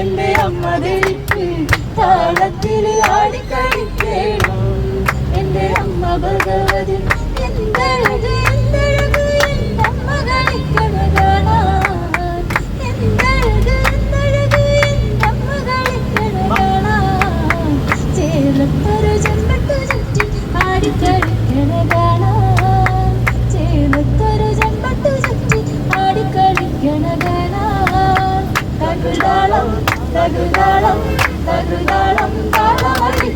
എന്റെ അമ്മ ധരിപ്പിൽ താളത്തിൽ ആടിക്കളിക്കണം. എന്റെ അമ്മ ഭഗവതി തകൃതാളം തകൃതാളം താളമടി